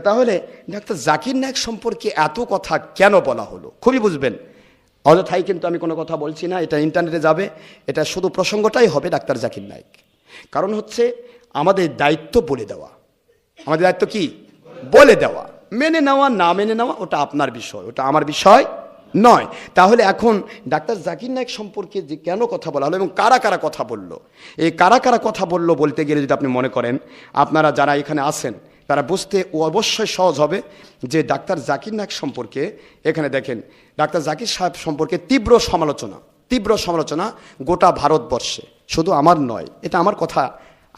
তাহলে ডাক্তার জাকির নায়ক সম্পর্কে এত কথা কেন বলা হলো? খুবই বুঝবেন। অযথাই কিন্তু আমি কোনো কথা বলছি না, এটা ইন্টারনেটে যাবে, এটা শুধু প্রসঙ্গটাই হবে ডাক্তার জাকির নায়ক। কারণ হচ্ছে আমাদের দায়িত্ব বলে দেওয়া। আমাদের দায়িত্ব কি? বলে দেওয়া। মেনে নেওয়া, না মেনে নেওয়া, ওটা আপনার বিষয়, ওটা আমার বিষয় নয়। তাহলে এখন ডাক্তার জাকির নায়ক সম্পর্কে যে কেন কথা বলা হলো এবং কারা কারা কথা বলল? এই কারা কারা কথা বলল বলতে গেলে যদি আপনি মনে করেন, আপনারা যারা এখানে আছেন তারা বুঝতে ও অবশ্যই সহজ হবে যে ডাক্তার জাকির নায়ক সম্পর্কে এখানে দেখেন, ডাক্তার জাকির সাহেব সম্পর্কে তীব্র সমালোচনা তীব্র সমালোচনা গোটা ভারতবর্ষে। শুধু আমার নয়, এটা আমার কথা।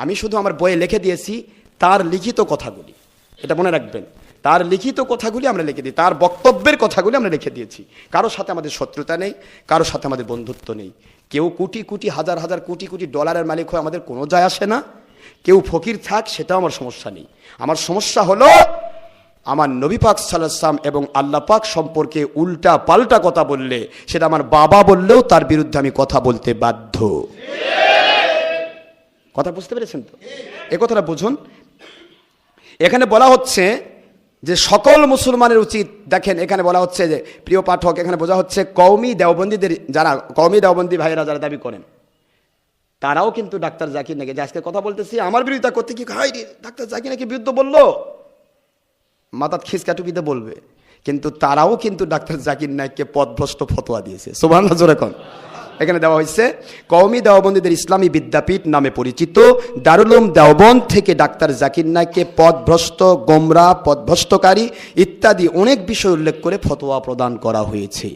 আমি শুধু আমার বইয়ে লিখে দিয়েছি তার লিখিত কথাগুলি। এটা মনে রাখবেন, তার লিখিত কথাগুলি আমরা লিখে দিই, তার বক্তব্যের কথাগুলি আমরা লিখে দিয়েছি। কারোর সাথে আমাদের শত্রুতা নেই, কারোর সাথে আমাদের বন্ধুত্ব নেই। কেউ কোটি কোটি, হাজার হাজার কোটি কোটি ডলারের মালিক হয়ে আমাদের কোনো যায় আসে না। কেউ ফকির থাক সেটাও আমার সমস্যা নেই। আমার সমস্যা হলো, আমার নবী পাক সাল্লাম এবং আল্লাহ পাক সম্পর্কে উল্টা পাল্টা কথা বললে, সেটা আমার বাবা বললেও তার বিরুদ্ধে আমি কথা বলতে বাধ্য। কথা বুঝতে পেরেছেন তো? এ কথাটা বুঝুন। এখানে বলা হচ্ছে যে, সকল মুসলমানের উচিত, দেখেন এখানে বলা হচ্ছে যে, প্রিয় পাঠক, এখানে বোঝা হচ্ছে কৌমি দেওবন্দীদের, যারা কৌমি দেওবন্দি ভাইয়েরা যারা দাবি করেন তারাও কিন্তু ডাক্তার জাকির নাকি? যে আজকে কথা বলতেছি, আমার বিরোধিতা করতে কি হাই রে, ডাক্তার জাকির নাকি বিরুদ্ধে বলল? মাথাত খিসকাটুকিতে বলবে। কিন্তু তারাও কিন্তু ডাক্তার জাকির নায়ককে পদভ্রষ্ট ফতোয়া দিয়েছে। সোভান নজর এখন এখানে দেওয়া হয়েছে, কওমি দেওবন্দীদের ইসলামী বিদ্যাপীঠ নামে পরিচিত দারুলুম দেওবন্দ থেকে ডাক্তার জাকির নায়ককে পদভ্রষ্ট, গোমরা, পদভ্রষ্টকারী ইত্যাদি অনেক বিষয় উল্লেখ করে ফতোয়া প্রদান করা হয়েছে।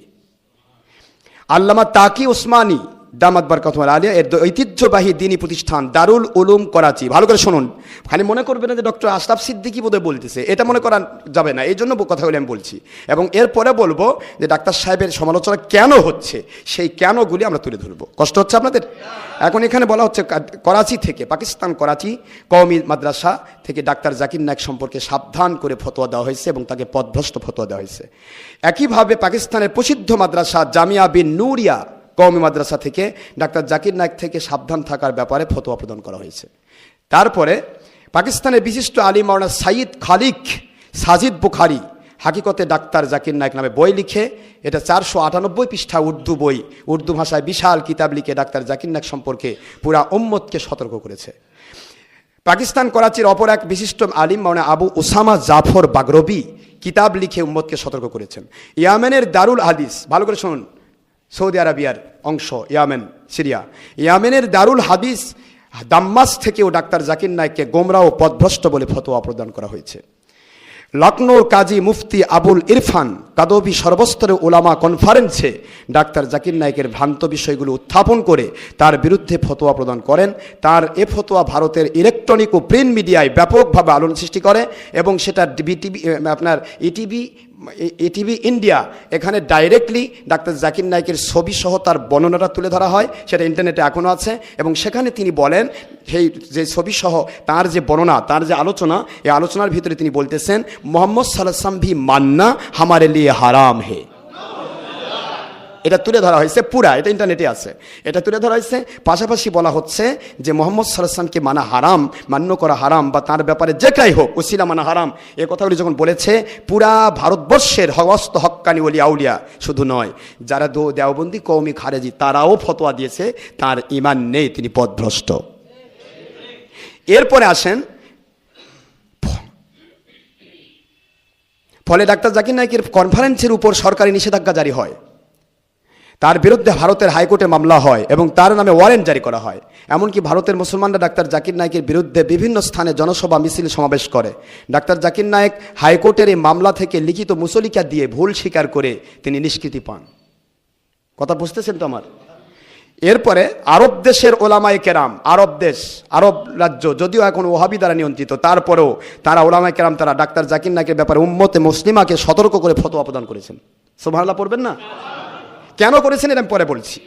আল্লামা তাকি ওসমানী দামাত বারকাতমাল আলিয়া, এর ঐতিহ্যবাহী দিনী প্রতিষ্ঠান দারুল উলুম করাচি। ভালো করে শুনুন। খালি মনে করবেন না যে ডক্টর আশরাফ সিদ্দিকি বোধহয় বলতেছে, এটা মনে করা যাবে না, এই জন্য কথাগুলি আমি বলছি। এবং এরপরে বলব যে ডাক্তার সাহেবের সমালোচনা কেন হচ্ছে, সেই কেনগুলি আমরা তুলে ধরবো। কষ্ট হচ্ছে আপনাদের? এখন এখানে বলা হচ্ছে করাচি থেকে, পাকিস্তান করাচি কওমি মাদ্রাসা থেকে ডাক্তার জাকির নায়ক সম্পর্কে সাবধান করে ফতোয়া দেওয়া হয়েছে এবং তাকে পদভ্রষ্ট ফতোয়া দেওয়া হয়েছে। একইভাবে পাকিস্তানের প্রসিদ্ধ মাদ্রাসা জামিয়া বিন নুরিয়া কওমি মাদ্রাসা থেকে ডাক্তার জাকির নায়ক থেকে সাবধান থাকার ব্যাপারে ফতোয়া প্রদান করা হয়েছে। তারপরে পাকিস্তানের বিশিষ্ট আলী মাওলানা সাইদ খালিক সাজিদ বুখারি হাকিকতে ডাক্তার জাকির নায়ক নামে বই লিখে, এটা চারশো আটানব্বই পৃষ্ঠা উর্দু বই, উর্দু ভাষায় বিশাল কিতাব লিখে ডাক্তার জাকির নায়ক সম্পর্কে পুরা উম্মতকে সতর্ক করেছে। পাকিস্তান করাচির অপর এক বিশিষ্ট আলিম মানে আবু ওসামা জাফর বাগরবি কিতাব লিখে উম্মতকে সতর্ক করেছেন। ইয়ামেনের দারুল হাদিস, ভালো করে শুনুন। সৌদি আরবিয়ার অংশ, ইয়ামেন, সিরিয়া। ইয়ামেনের দারুল হাদিস দাম্মাস থেকেও ডাক্তার জাকির নায়ককে গোমরা ও পদভ্রষ্ট বলে ফতোয়া প্রদান করা হয়েছে। লখনৌর কাজী মুফতি আবুল ইরফান কাদবি সর্বস্তরে ওলামা কনফারেন্সে ডাক্তার জাকির নায়কের ভ্রান্ত বিষয়গুলো উত্থাপন করে তার বিরুদ্ধে ফতোয়া প্রদান করেন। তার এ ফতোয়া ভারতের ইলেকট্রনিক ও প্রিন্ট মিডিয়ায় ব্যাপকভাবে আলোড়ন সৃষ্টি করে এবং সেটা বিটিভি আপনার ইটিভি এটিভি ইন্ডিয়া এখানে ডাইরেক্টলি ডাক্তার জাকির নায়কের ছবি সহ তার বর্ণনাটা তুলে ধরা হয়, সেটা ইন্টারনেটে এখনও আছে, এবং সেখানে তিনি বলেন, সেই যে ছবি সহ তার যে বর্ণনা, তার যে আলোচনা এই আলোচনার ভিতরে তিনি বলতেছেন, মোহাম্মদ সাল্লাহাম ভি মান্না, হামারে লিয়ে হারাম হে। এটা তুলে ধরা হয়েছে পুরা, এটা ইন্টারনেটে আছে। এটা তুলে ধরা হয়েছে, পাশাপাশি বলা হচ্ছে যে মোহাম্মদ সাল্লামকে মানা হারাম, মান্য করা হারাম বা তার ব্যাপারে যেটাই হোক উসিলা মানা হারাম, এ কথাগুলি যখন বলেছে, পুরা ভারতবর্ষের হস্ত হক্কানি ওলি আউলিয়া শুধু নয়, যারা দো দেওবন্দি কৌমি খারেজি, তারাও ফতোয়া দিয়েছে, তার ইমান নেই, তিনি পদভ্রষ্ট। এরপরে আসেন, ফলে ডাক্তার জাকির নায়কের কনফারেন্সের উপর সরকারি নিষেধাজ্ঞা জারি হয়। তার বিরুদ্ধে ভারতের হাইকোর্টে মামলা হয় এবং তার নামে ওয়ারেন্ট জারি করা হয়। এমনকি ভারতের মুসলমানরা ডাক্তার জাকির নায়কের বিরুদ্ধে বিভিন্ন স্থানে জনসভা মিছিল সমাবেশ করে। ডাক্তার জাকির নায়ক হাইকোর্টের এই মামলা থেকে লিখিত মুসলিকা দিয়ে ভুল স্বীকার করে তিনি নিষ্কৃতি পান। কথা বুঝতেছেন তো আমার? এরপরে আরব দেশের ওলামাই কেরাম, আরব দেশ, আরব রাজ্য, যদিও এখন ওহাবি দ্বারা নিয়ন্ত্রিত, তারপরেও তারা ওলামাই কেরাম, তারা ডাক্তার জাকির নায়কের ব্যাপারে উম্মতে মুসলিমাকে সতর্ক করে ফতোয়া প্রদান করেছেন। সোভাল্লা পড়বেন না? কেন করেছেন এটা আমি পরে বলছি।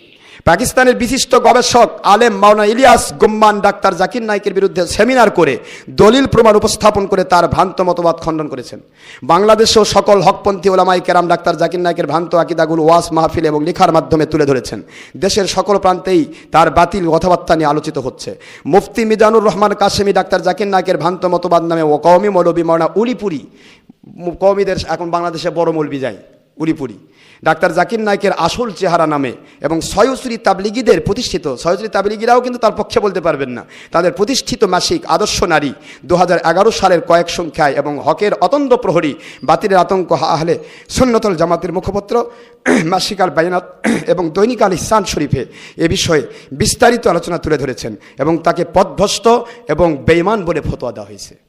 পাকিস্তানের বিশিষ্ট গবেষক আলেম মাওনা ইলিয়াস গুম্মান ডাক্তার জাকির নাইকের বিরুদ্ধে সেমিনার করে দলিল প্রমাণ উপস্থাপন করে তার ভ্রান্ত মতবাদ খণ্ডন করেছেন। বাংলাদেশেও সকল হকপন্থী ওলামাই কেরাম ডাক্তার জাকির নাইকের ভ্রান্ত আকিদাগুলো ওয়াস মাহফিল এবং লিখার মাধ্যমে তুলে ধরেছেন। দেশের সকল প্রান্তেই তার বাতিল কথাবার্তা নিয়ে আলোচিত হচ্ছে। মুফতি মিজানুর রহমান কাশেমি ডাক্তার জাকির নাইকের ভ্রান্ত মতবাদ নামে ও কওমি মৌলবী মাওলানা উলিপুরি, কওমিদের এখন বাংলাদেশে বড় মৌলবি যায় উলিপুরি ডাক্তার জাকির নায়কের আসল চেহারা নামে এবং সয়শ্রী তাবলিগীদের প্রতিষ্ঠিত, সয়শ্রী তাবলিগিরাও কিন্তু তার পক্ষে বলতে পারবেন না। তাদের প্রতিষ্ঠিত মাসিক আদর্শ নারী দু হাজার এগারো সালের কয়েক সংখ্যায় এবং হকের অতন্দ্র প্রহরী, বাতিলের আতঙ্ক আহলে সুন্নতল জামাতের মুখপত্র মাসিক আল বাইনাত এবং দৈনিক আল ইসান শরীফে এ বিষয়ে বিস্তারিত আলোচনা তুলে ধরেছেন এবং তাকে পদভস্ত এবং বেইমান বলে ফতোয়া দেওয়া হয়েছে।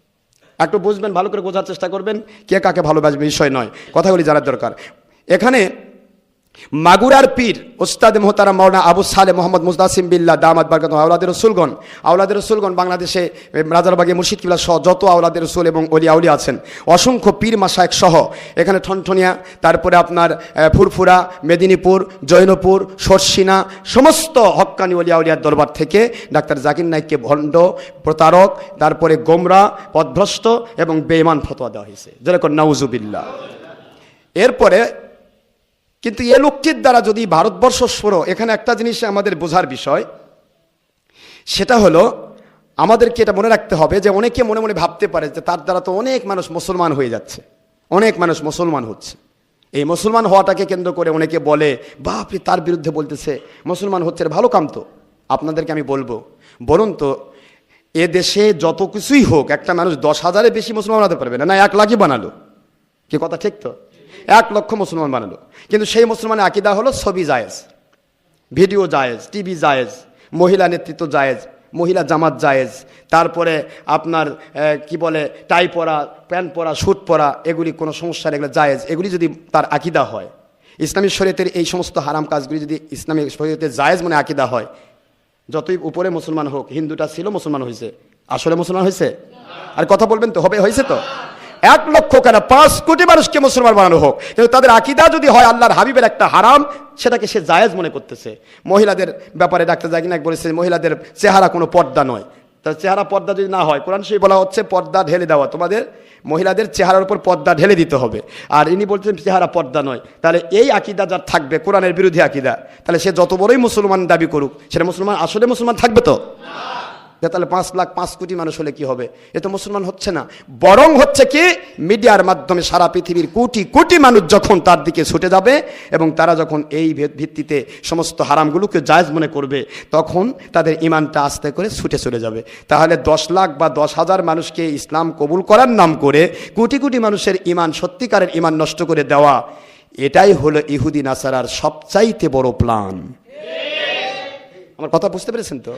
একটু বুঝবেন, ভালো করে বোঝার চেষ্টা করবেন কে কাকে ভালোবাসবে, বিষয় নয়। কথাগুলি জানার দরকার। এখানে মাগুরার পীর ওস্তাদ মোহতারা মৌলানা আবু সালে মোহাম্মদ মুজদাসিম বিল্লা দামাদ বারকাত আওলাদের রসুলগণ আওলাদের রসুলগণ বাংলাদেশে রাজারবাগে মুর্শিদ কিবলা সহ যত আওলাদের রসুল এবং অলি আউলি আছেন, অসংখ্য পীর মাসায়েক সহ এখানে ঠনঠনিয়া, তারপরে আপনার ফুরফুরা, মেদিনীপুর, জৈনপুর সর্ষিনা সমস্ত হক্কানি অলি আউলিয়ার দরবার থেকে ডাক্তার জাকির নাইককে ভণ্ড, প্রতারক, তারপরে গোমরা, পদভ্রষ্ট এবং বেইমান ফতোয়া দেওয়া হয়েছে। যেরকম নাউজুবিল্লা এরপরে কিন্তু এ লোকটির দ্বারা যদি ভারতবর্ষ সরো, এখানে একটা জিনিস আমাদের বোঝার বিষয়, সেটা হলো আমাদেরকে এটা মনে রাখতে হবে যে অনেকে মনে মনে ভাবতে পারে যে তার দ্বারা তো অনেক মানুষ মুসলমান হয়ে যাচ্ছে, অনেক মানুষ মুসলমান হচ্ছে। এই মুসলমান হওয়াটাকে কেন্দ্র করে অনেকে বলে বাপরে তার বিরুদ্ধে বলতেছে, মুসলমান হচ্ছে ভালো কাম তো। আপনাদেরকে আমি বলব, বলুন তো, এ দেশে যত কিছুই হোক, একটা মানুষ দশ হাজারের বেশি মুসলমান বানাতে পারবে না? না, এক লাখই বানালো। কি কথা ঠিক তো? এক লক্ষ মুসলমান বানালো। কিন্তু সেই মুসলমানের আকিদা হলো ছবি জায়েজ, ভিডিও জায়েজ, টিভি জায়েজ, মহিলা নেতৃত্ব জায়েজ, মহিলা জামাত জায়েজ, তারপরে আপনার কি বলে, টাই পরা, প্যান্ট পরা স্যুট পরা, এগুলি কোনো সমস্যা এগুলো জায়েজ। এগুলি যদি তার আকিদা হয়, ইসলামী শরীয়তের এই সমস্ত হারাম কাজগুলি যদি ইসলামী শরীয়তের জায়েজ মনে আকিদা হয়, যতই উপরে মুসলমান হোক, হিন্দুটা ছিল মুসলমান হয়েছে আসলে মুসলমান হয়েছে আর কথা বলবেন তো, হবে হয়েছে তো? এক লক্ষ কেন? পাঁচ কোটি মানুষকে মুসলমান বানানো হোক। কিন্তু তাদের আকিদা যদি হয় আল্লাহর হাবিবের একটা হারাম, সেটাকে সে জায়েজ মনে করতেছে। মহিলাদের ব্যাপারে ডাক্তার জাকিনাক বলেছে, মহিলাদের চেহারা কোনো পর্দা নয়। তার চেহারা পর্দা যদি না হয়, কোরআন সেই বলা হচ্ছে, পর্দা ঢেলে দেওয়া। তোমাদের মহিলাদের চেহারার উপর পর্দা ঢেলে দিতে হবে। আর ইনি বলছেন, চেহারা পর্দা নয়। তাহলে এই আকিদা যার থাকবে, কোরআনের বিরোধী আকিদা, তাহলে সে যত বড়ই মুসলমান দাবি করুক, সেটা মুসলমান, আসলে মুসলমান থাকবে তো? তাহলে পাঁচ লাখ, পাঁচ কোটি মানুষ হলে কি হবে? এ তো মুসলমান হচ্ছে না। বরং হচ্ছে কি, মিডিয়ার মাধ্যমে সারা পৃথিবীর কোটি কোটি মানুষ যখন তার দিকে ছুটে যাবে এবং তারা যখন এই ভিত্তিতে সমস্ত হারামগুলোকে জায়জ মনে করবে, তখন তাদের ইমানটা আস্তে করে ছুটে চলে যাবে। তাহলে দশ লাখ বা দশ হাজার মানুষকে ইসলাম কবুল করার নাম করে কোটি কোটি মানুষের ইমান সত্যিকারের ইমান নষ্ট করে দেওয়া, এটাই হলো ইহুদি নাসারার সবচাইতে বড় প্ল্যান আমার কথা বুঝতে পেরেছেন তো?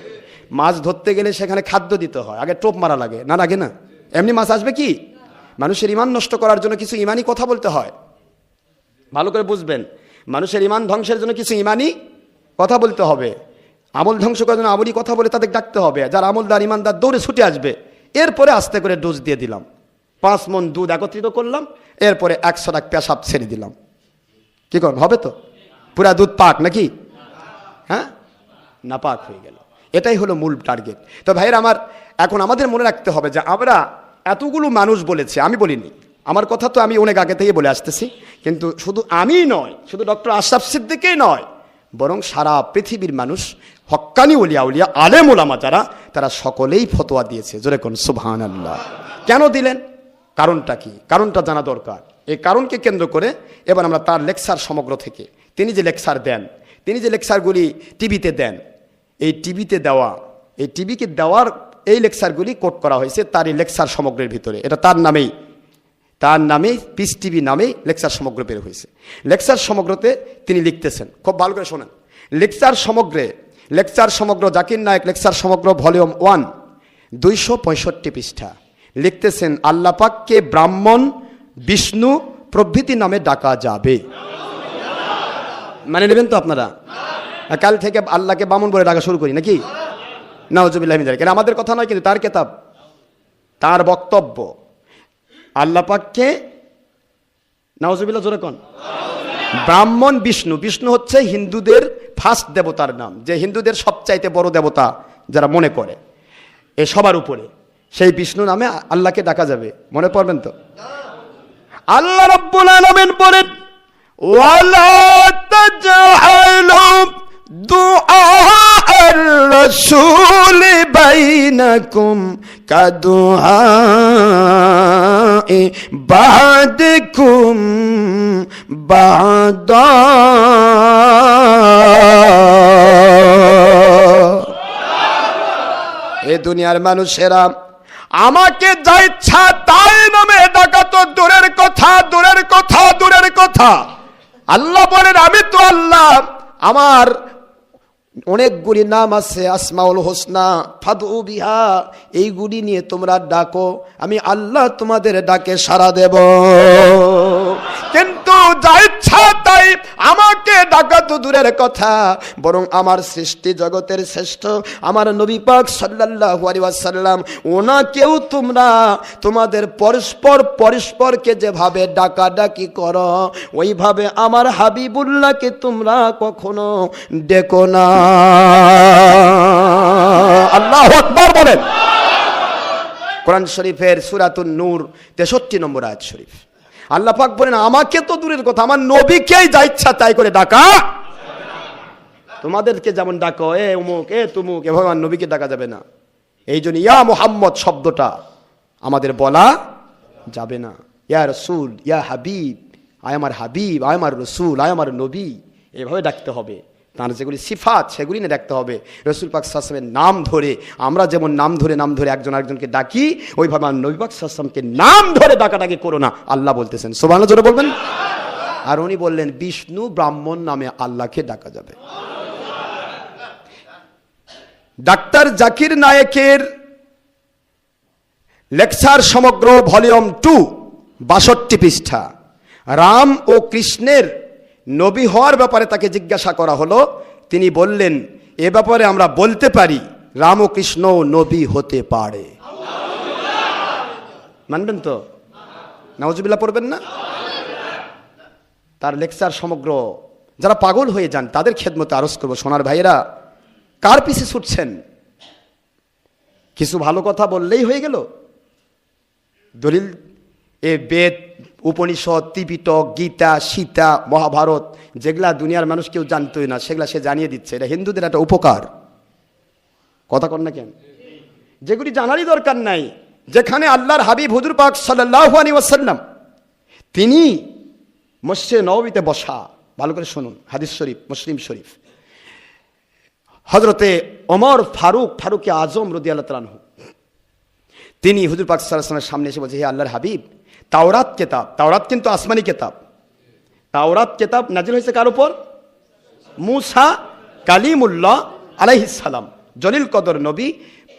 মাছ ধরতে গেলে সেখানে খাদ্য দিতে হয়। আগে টোপ মারা লাগে। না লাগে না? এমনি মাছ আসবে কি? মানুষের ইমান নষ্ট করার জন্য কিছু ইমানই কথা বলতে হয়। ভালো করে বুঝবেন। মানুষের ইমান ধ্বংসের জন্য কিছু ইমানই কথা বলতে হবে। আমল ধ্বংস করার জন্য আমলই কথা বলে তাদের ডাকতে হবে। যার আমলদার ইমানদার দৌড়ে ছুটে আসবে। এরপরে আস্তে করে ডোজ দিয়ে দিলাম। পাঁচ মন দুধ একত্রিত করলাম। এরপরে একশো টাক পেশাব ছেড়ে দিলাম। কি করুন হবে তো? পুরা দুধ পাক নাকি? হ্যাঁ? না পাক হয়ে গেল। এটাই হলো মূল টার্গেট তো ভাইয়ের আমার, এখন আমাদের মনে রাখতে হবে যে আমরা এতগুলো মানুষ বলেছে, আমি বলিনি। আমার কথা তো আমি অনেক আগে থেকে বলে আসতেছি, কিন্তু শুধু আমিই নয়, শুধু ডক্টর আশরাফ সিদ্দিকেই নয়, বরং সারা পৃথিবীর মানুষ, হক্কানি উলিয়া উলিয়া আলেম ওলামা যারা, তারা সকলেই ফতোয়া দিয়েছে। জোরে কোন সুবহান আল্লাহ কেন দিলেন? কারণটা কি? কারণটা জানা দরকার। এই কারণকে কেন্দ্র করে এবার আমরা তার লেকচার সমগ্র থেকে, তিনি যে লেকচার দেন, তিনি যে লেকচারগুলি টিভিতে দেন এই টিভিতে দেওয়া, এই টিভিকে দেওয়ার এই লেকচারগুলি কোট করা হয়েছে তার এই লেকচার সমগ্রের ভিতরে। এটা তার নামেই তার নামেই পিস টিভি নামেই লেকচার সমগ্র বের হয়েছে। লেকচার সমগ্রতে তিনি লিখতেছেন। খুব ভালো করে শোনেন। লেকচার সমগ্রে, লেকচার সমগ্র জাকির নায়ক, লেকচার সমগ্র ভলিউম ওয়ান, দুইশো পঁয়ষট্টি পৃষ্ঠা। লিখতেছেন আল্লাপাককে ব্রাহ্মণ, বিষ্ণু প্রভৃতি নামে ডাকা যাবে। মানে নেবেন তো আপনারা? কাল থেকে আল্লাহকে বামন বলে ডাকা শুরু করি, নাকি? নওয়াজবিল্লাহ কেন আমাদের কথা নয় কিন্তু তার কেতাব, তার বক্তব্য। আল্লাহ পাককে নওয়াজবিল্লাহ জোরে কন। ব্রাহ্মণ বিষ্ণু বিষ্ণু হচ্ছে হিন্দুদের ফার্স্ট দেবতার নাম, যে হিন্দুদের সবচাইতে বড় দেবতা যারা মনে করে। এ সবার উপরে। সেই বিষ্ণু নামে আল্লাহকে ডাকা যাবে। মনে পড়বেন তো? আল্লাহ রব্বুল আলামিন বলেন, ওয়ালা তাজআলু দুআ الرسول بينكم كدعاء بعدكم بعضا এ দুনিয়ার মানুষেরা আমাকে যা ইচ্ছা তাই নামে ডাকা তো দূরের কথা দূরের কথা দূরের কথা আল্লাহ বলেন আমি তো আল্লাহ আমার অনেকগুলি নাম আছে, আসমাউল হোসনা ফাদু বিহা, এইগুলি নিয়ে তোমরা ডাকো, আমি আল্লাহ তোমাদের ডাকে সারা দেব। কিন্তু যা ইচ্ছা তাই আমাকে ডাকা তো দূরের কথা। বরং আমার সৃষ্টি জগতের শ্রেষ্ঠ, আমার নবী পাক সাল্লাল্লাহু আলাইহি ওয়াসাল্লাম, ওনাকেও তোমরা তোমাদের পরস্পর পরস্পরকে যেভাবে ডাকাডাকি করো, ওইভাবে আমার হাবিবুল্লাহকে তোমরা কখনো ডেকো না। আল্লাহ আকবার বলেন। কোরআন শরীফের সুরাতুন নূর তেষট্টি নম্বর আয়াত শরীফ। আল্লাহ পাক বলেন, আমাকে তো দূরের কথা, আমার নবীকেই যা ইচ্ছা তাই করে ডাকা। তোমাদেরকে যেমন ডাকো, এ উমুক, এ তুমুক, এভাবে আমার নবীকে ডাকা যাবে না। এই জন্য ইয়া মোহাম্মদ শব্দটা আমাদের বলা যাবে না। ইয়া রসুল, ইয়া হাবিব, আয় আমার হাবিব, আয় আমার রসুল, আয় আমার নবী, এভাবে ডাকতে হবে। তার যেগুলি সিফাত, সেগুলি নিয়ে দেখতে হবে। রসুল পাক সাসমের নাম ধরে, আমরা যেমন নাম ধরে নাম ধরে একজন একজনকে ডাকি, ওইভাবে আর নবী পাক সাসমকে নাম ধরে ডাকাডাকি করো না, আল্লাহ বলতেছেন। সোবান জোরে বলবেন। আর উনি বললেন, বিষ্ণু ব্রাহ্মণ নামে আল্লাহকে ডাকা যাবে। ডাক্তার জাকির নায়েকের লেকচার সমগ্র ভলিউম টু, বাষট্টি পৃষ্ঠা। রাম ও কৃষ্ণের নবী হওয়ার ব্যাপারে তাকে জিজ্ঞাসা করা হলো। তিনি বললেন, এ ব্যাপারে আমরা বলতে পারি, রামকৃষ্ণ নবী হতে পারে। মানবেন তো? নওয়াজবিল্লা পড়বেন না? তার লেকচার সমগ্র, যারা পাগল হয়ে যান, তাদের খেদমতে আরজ করব। সোনার ভাইয়েরা, কার পিছে ছুটছেন? কিছু ভালো কথা বললেই হয়ে গেল? দলিল, এ বেদ উপনিষদ, ত্রিপিটক, গীতা, সীতা, মহাভারত, যেগুলা দুনিয়ার মানুষ কেউ জানতোই না, সেগুলা সে জানিয়ে দিচ্ছে। এটা হিন্দুদের একটা উপকার। কথা কর না কেন? যেগুলি জানারই দরকার নাই। যেখানে আল্লাহর হাবিব হুজুর পাক সাল্লাহ আলী ওয়াসাল্লাম, তিনি মসজিদে নবীতে বসা। ভালো করে শুনুন, হাদিস শরীফ, মুসলিম শরীফ। হজরতে ওমর ফারুক, ফারুকে আজম রদি আল্লাহ তিনি হুজুর পাক সাল্লামের সামনে এসে বলছে, হে আল্লাহর হাবিব তাওরাত কেতাব, তাওরাত কিন্তু আসমানি কেতাব। তাওরাত কেতাব নাজিল হয়েছে কার উপর? মুসা কালিমুল্লাহ আলাইহিসালাম জলিল কদর নবী,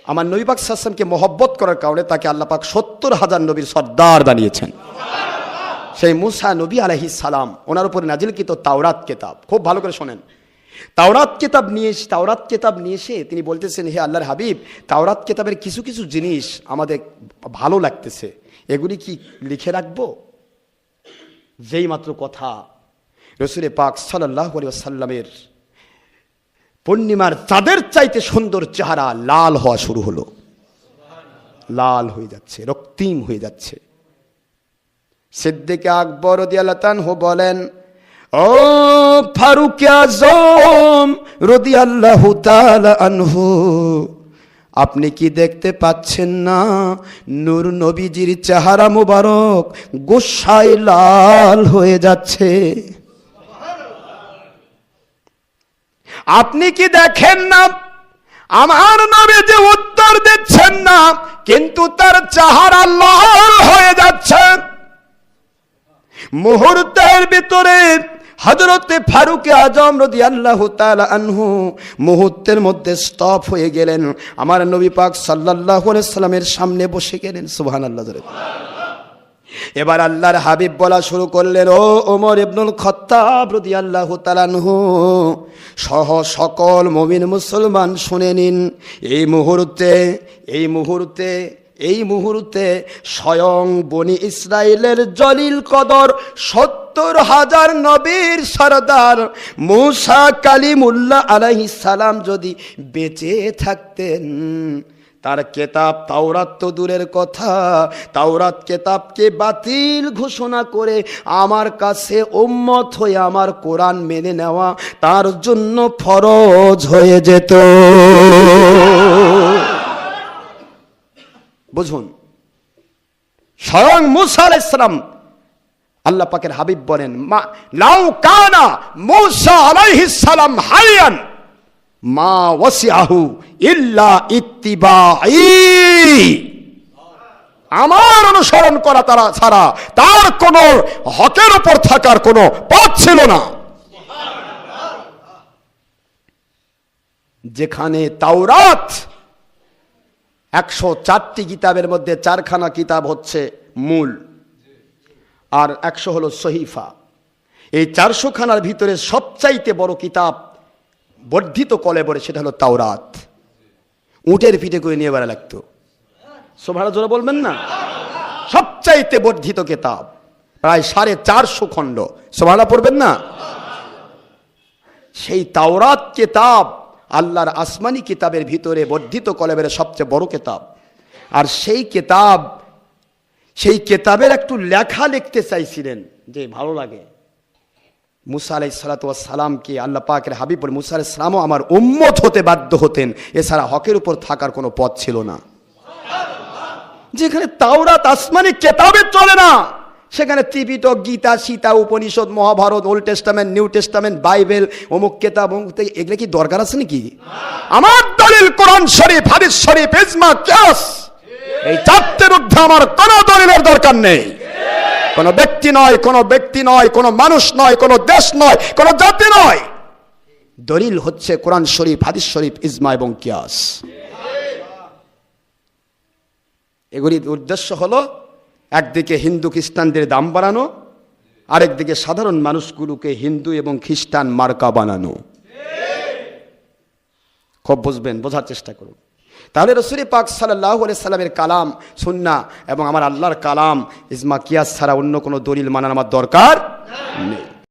আমার নবী পাক মহব্বত করার কারণে তাকে আল্লাহ পাক সত্তর হাজার নবীর সর্দার বানিয়েছেন। সেই মুসা নবী আলাইহিস সালাম, ওনার উপরে নাজিলকৃত তাওরাত কেতাব। খুব ভালো করে শোনেন। তাওরাত কেতাব নিয়ে এসে, তাওরাত কেতাব নিয়ে এসে তিনি বলতেছেন, হে আল্লাহর হাবিব, তাওরাত কেতাবের কিছু কিছু জিনিস আমাদের ভালো লাগতেছে। এগুলি কি লিখে রাখব? যেই মাত্র কথা রসুলে পাক সাল্লাহ সাল্লামের পূর্ণিমার চাঁদের চাইতে সুন্দর চেহারা লাল হওয়া শুরু হলো। লাল হয়ে যাচ্ছে, রক্তিম হয়ে যাচ্ছে। সিদ্দিকে আকবর দিয়ালাতানহু বলেন, ও ফারুক আজম রদি আল্লাহ আনহু আপনি কি দেখতে পাচ্ছেন না? নূর নবীজির চেহারা মুবারক গোসাই লাল হয়ে যাচ্ছে। আপনি কি দেখেন না? আমার নবী যে উত্তর দিচ্ছেন না, কিন্তু তার চেহারা লাল হয়ে যাচ্ছে। মুহূর্তের ভিতরে হজরতে ফারুকে আজম রদি আল্লাহ আনহু মুহূর্তের মধ্যে স্টপ হয়ে গেলেন। আমার নবী পাক সাল্লাহ সাল্লামের সামনে বসে গেলেন সুবহান আল্লাহ এবার আল্লাহর হাবিব বলা শুরু করলেন, ও ওমর ইবনুল খত্তাব রদি আল্লাহ তালানহু সহ সকল মমিন মুসলমান শুনে নিন, এই মুহূর্তে এই মুহূর্তে এই মুহূর্তে স্বয়ং বনি ইসরায়েলের জলিল কদর সত্য সত্তর হাজার নবীর সরদার মুসা কালিমুল্লাহ আলাইহি সালাম যদি বেঁচে থাকতেন, তার কেতাব তাওরাত তো দূরের কথা, তাওরাত কেতাবকে বাতিল ঘোষণা করে আমার কাছে উম্মত হয়ে আমার কোরআন মেনে নেওয়া তার জন্য ফরজ হয়ে যেত। বুঝুন, স্বয়ং মুসা আলাইসালাম আল্লাহ পাকের হাবিব বলেন, মা, লাউ কানা মুসা আলাইহিস সালাম হাইয়ান মা ওয়াসিআহু ইল্লা ইত্তিবাই আমার অনুসরণ করা তারা ছাড়া তার কোন হকের উপর থাকার কোনো পথ ছিল না। যেখানে তাওরাত একশো চারটি কিতাবের মধ্যে চারখানা কিতাব হচ্ছে মূল। আর একশো হলো সহিফা। এই চারশো খানার ভিতরে সবচাইতে বড় কিতাব বর্ধিত কলে বলে সেটা হলো তাওরাত। উটের পিঠে করে নিয়ে বেড়া লাগতো। সোভাড়া জোরে বলবেন না? সবচাইতে বর্ধিত কিতাব, প্রায় সাড়ে চারশো খণ্ড। সোভাড়া পড়বেন না? সেই তাওরাত কেতাব আল্লাহর আসমানি কিতাবের ভিতরে বর্ধিত কলেবের সবচেয়ে বড় কিতাব। আর সেই কিতাব সেই কেতাবের একটু লেখা লিখতে চাইছিলেন। যে ভালো লাগে। মুসা আলাই সালাতামকে আল্লাহ পাকের হাবিব বলে, মুসা আলাই সালামও আমার উম্মত হতে বাধ্য হতেন। এছাড়া হকের উপর থাকার কোনো পথ ছিল না। যেখানে তাওরাত আসমানি কেতাবে চলে না, সেখানে Tripitaka, Gita, Sita, Upanishad, Mahabharata, Old Testament, New Testament, Bible, অমুক কেতাব, অমুক এগুলো কি দরকার আছে নাকি? আমার দলিল কোরআন শরীফ, হাদিস শরীফ, ইজমা, কিয়াস। এই চারটের ঊর্ধ্বে আমার কোনো দলিলের দরকার নেই। কোন ব্যক্তি নয়, কোন ব্যক্তি নয়, কোন মানুষ নয়, কোন দেশ নয়, কোন জাতি নয়। দলিল হচ্ছে কোরআন শরীফ, হাদিস শরীফ, ইজমা এবং কিয়াস। এগুলির উদ্দেশ্য হলো একদিকে হিন্দু খ্রিস্টানদের দাম বাড়ানো, আরেকদিকে সাধারণ মানুষগুলোকে হিন্দু এবং খ্রিস্টান মার্কা বানানো। খুব বুঝবেন, বোঝার চেষ্টা করুন। তাহলে রসুরি পাক সাল্লাহ সাল্লামের কালাম সুন্না এবং আমার আল্লাহর কালাম ইসমা কিয়াস ছাড়া অন্য কোনো দলিল মানার আমার দরকার নেই।